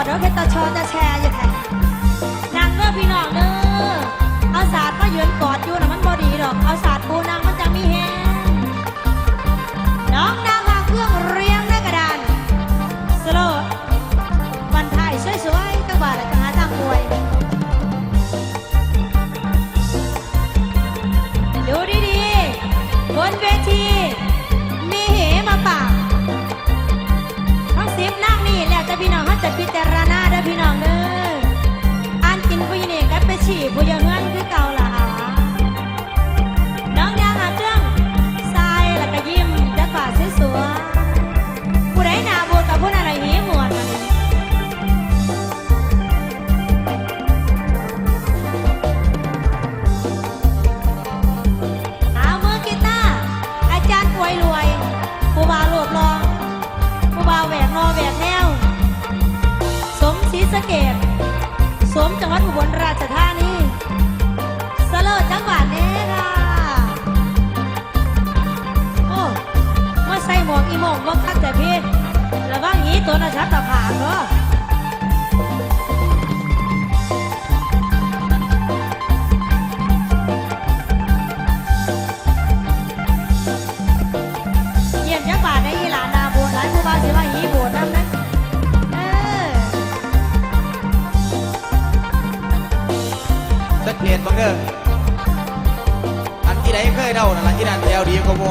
อดรถเป็นตชอจะแชร์อยู่แถว ตัวนะชัดตะผางเนาะเยี่ยมจักบาทได้ยีหลานนาโบนหลายผู้บ้านสิว่าหีโบนน้ำนะสังเกตบ้งเด้ออันที่ใดเคยเดานั่นล่ะที่นั่นแถวดีกว่าโม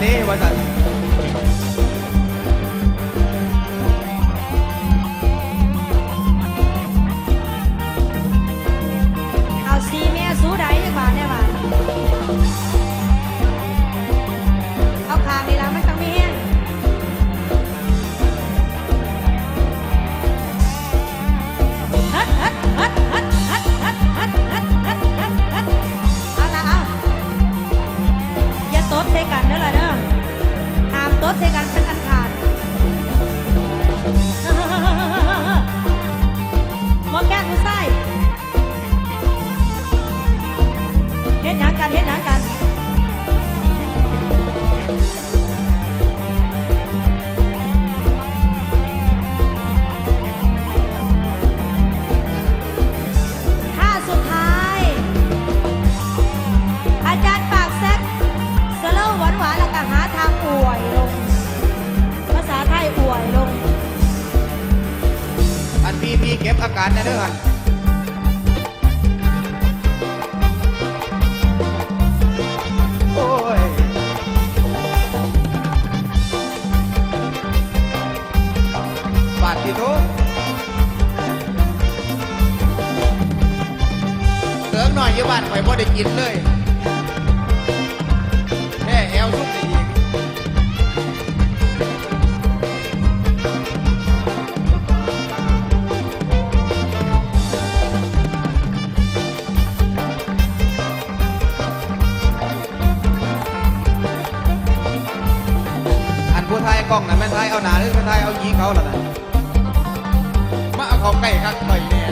ದೇವದ บ้านข่อบ่ได้กินเลยแค่แอลซุปอีกอันผู้ไทยกล้องนะแม่ไทยเอาหนาหรือแม่ไทยเอายีเขาล่ะนะมาเอาเขาไก่ครับข่เนี่ย